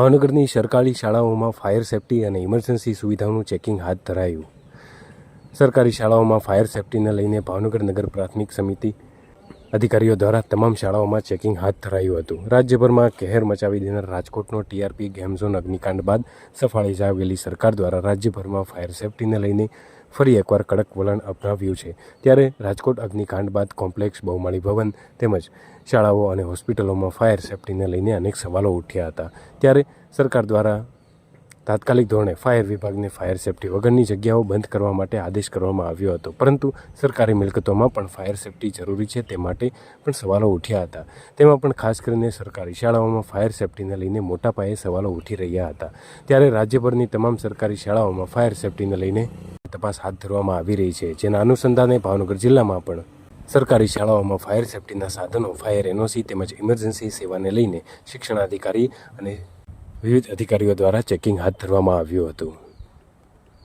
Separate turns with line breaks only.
ભાવનગરની સરકારી શાળાઓમાં ફાયર સેફટી અને ઇમરજન્સી સુવિધાઓનું ચેકિંગ હાથ ધરાયું. સરકારી શાળાઓમાં ફાયર સેફટીને લઈને ભાવનગર નગર પ્રાથમિક સમિતિ અધિકારીઓ દ્વારા તમામ શાળાઓમાં ચેકિંગ હાથ ધરાયું હતું. રાજ્યભરમાં કહેર મચાવી દેનાર રાજકોટનો ટીઆરપી ગેમ ઝોન અગ્નિકાંડ બાદ સફાળી જાગેલી સરકાર દ્વારા રાજ્યભરમાં ફાયર સેફટીને લઈને ફરી એકવાર કડક વલણ અપનાવ્યું છે. ત્યારે રાજકોટ અગ્નિકાંડ બાદ કોમ્પ્લેક્સ, બહુમાળી ભવન તેમજ શાળાઓ અને હોસ્પિટલોમાં ફાયર સેફટીને લઈને અનેક સવાલો ઉઠ્યા હતા. ત્યારે સરકાર દ્વારા તાત્કાલિક ધોરણે ફાયર વિભાગને ફાયર સેફટી વગરની જગ્યાઓ બંધ કરવા માટે આદેશ કરવામાં આવ્યો હતો. પરંતુ સરકારી મિલકતોમાં પણ ફાયર સેફટી જરૂરી છે તે માટે પણ સવાલો ઉઠ્યા હતા. તેમાં પણ ખાસ કરીને સરકારી શાળાઓમાં ફાયર સેફટીને લઈને મોટા પાયે સવાલો ઉઠી રહ્યા હતા. ત્યારે રાજ્યભરની તમામ સરકારી શાળાઓમાં ફાયર સેફટીને લઈને તપાસ હાથ ધરવામાં આવી રહી છે. જેના અનુસંધાને ભાવનગર જિલ્લામાં પણ સરકારી શાળાઓમાં ફાયર સેફટીના સાધનો, ફાયર એનઓસી તેમજ ઇમરજન્સી સેવાને લઈને શિક્ષણાધિકારી અને વિવિધ અધિકારીઓ દ્વારા ચેકિંગ હાથ ધરવામાં આવ્યું હતું.